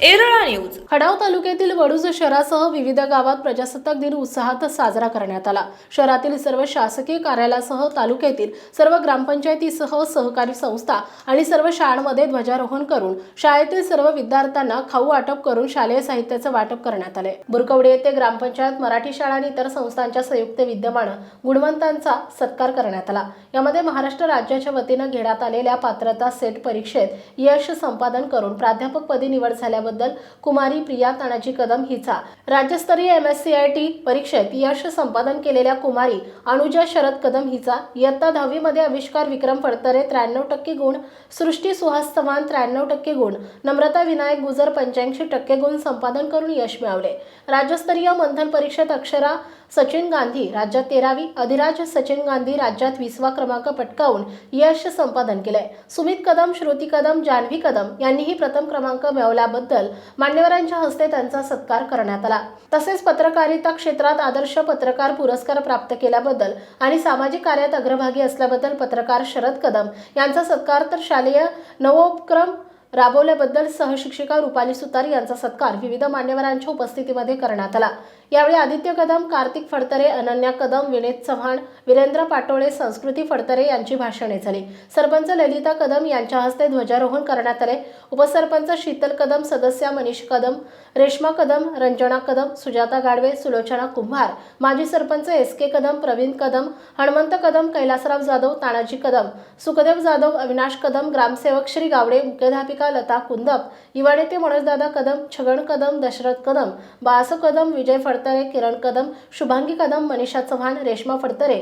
Erala news. Khatav तालुक्यातील वडूज शहरासह विविध गावात प्रजासत्ताक दिन उत्साहात साजरा करण्यात आला. शहरातील सर्व शासकीय कार्यालयासह तालुक्यातील सर्व ग्रामपंचायतीसह सहकारी संस्था आणि सर्व शाळांमध्ये ध्वजारोहण करून शाळेतील सर्व विद्यार्थ्यांना खाऊ वाटप करून शालेय साहित्याचं वाटप करण्यात आले. बुरकवडे येथे ग्रामपंचायत मराठी शाळा आणि इतर संस्थांच्या संयुक्त विद्यमानं गुणवंतांचा सत्कार करण्यात आला. यामध्ये महाराष्ट्र राज्याच्या वतीनं घेण्यात आलेल्या पात्रता सेट परीक्षेत यश संपादन करून प्राध्यापकपदी निवड झाल्याबद्दल कुमारी प्रिया तानाजी कदम हिचा. राज्यस्तरीय M S C I T परीक्षेत यश संपादन केलेल्या कुमारी अनुजा शरद कदम हिचा. इयत्ता दहावीमध्ये आविष्कार विक्रम फडतरे त्र्याण्णव टक्के गुण. सृष्टी सुहास चव्हाण त्र्याण्णव टक्के गुण. नम्रता विनायक गुजर पंच्याऐंशी टक्के गुण संपादन करून यश मिळवले. राज्यस्तरीय मंथन परीक्षेत अक्षरा सचिन गांधी राज्यात तेरावी अधिराज सचिन गांधी राज्यात वीसवा क्रमांक पटकावून यश संपादन केलंय. सुमित कदम श्रुती कदम जान्हवी कदम यांनीही प्रथम क्रमांक मिळवल्याबद्दल मान्यवरांच्या हस्ते त्यांचा सत्कार करण्यात आला. तसेच पत्रकारिता क्षेत्रात आदर्श पत्रकार पुरस्कार प्राप्त केल्याबद्दल आणि सामाजिक कार्यात अग्रभागी असल्याबद्दल पत्रकार शरद कदम यांचा सत्कार तर शालेय नवोपक्रम राबवल्याबद्दल सहशिक्षिका रुपाली सुतार यांचा सत्कार विविध मान्यवरांच्या उपस्थितीमध्ये करण्यात आला. यावेळी आदित्य कदम कार्तिक फडतरे अनन्या कदम विनेत चव्हाण वीरेंद्र पाटोळे संस्कृती फडतरे यांची भाषणे झाली. सरपंच ललिता कदम यांच्या हस्ते ध्वजारोहण करण्यात आले. उपसरपंच शीतल कदम सदस्य मनीष कदम रेश्मा कदम रंजना कदम सुजाता गाडवे सुलोचना कुंभार माजी सरपंच एस के कदम प्रवीण कदम हनुमंत कदम कैलासराव जाधव तानाजी कदम सुखदेव जाधव अविनाश कदम ग्रामसेवक श्री गावडे मुख्याध्यापिका लता कुंदप युवा नेते मनोजदादा कदम छगन कदम दशरथ कदम बाळासो कदम विजय फडतरे किरण कदम शुभांगी कदम मनीषा चव्हाण रेश्मा फडतरे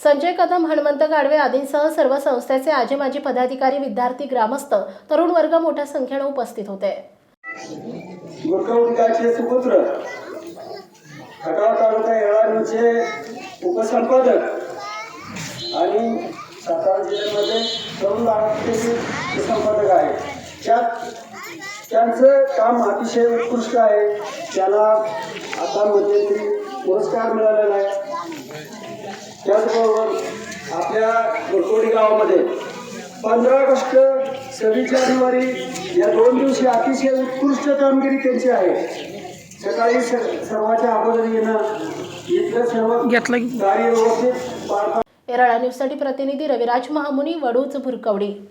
संजय कदम हनुमंत गाडवे आदींसह सर्व संस्थेचे आजी माजी पदाधिकारी विद्यार्थी ग्रामस्थ तरुण वर्ग मोठ्या संख्येने उपस्थित होते. सुपुत्र खटाव तालुका उपसंपादक त्यांचं काम अतिशय उत्कृष्ट आहे. त्याला आता मध्यंतरी पुरस्कार मिळालेला आहे. त्याचबरोबर आपल्या गुरकोडी गावामध्ये पंधरा ऑगस्ट सव्वीस जानेवारी या दोन दिवशी अतिशय उत्कृष्ट कामगिरी त्यांची आहे. सकाळी स- सर्वांच्या अगोदर येणं इथलं सर्व कार्य व्यवस्थित पार पा- येरळा न्यूजसाठी प्रतिनिधी रविराज महामुनी वडूच भुरकवडी.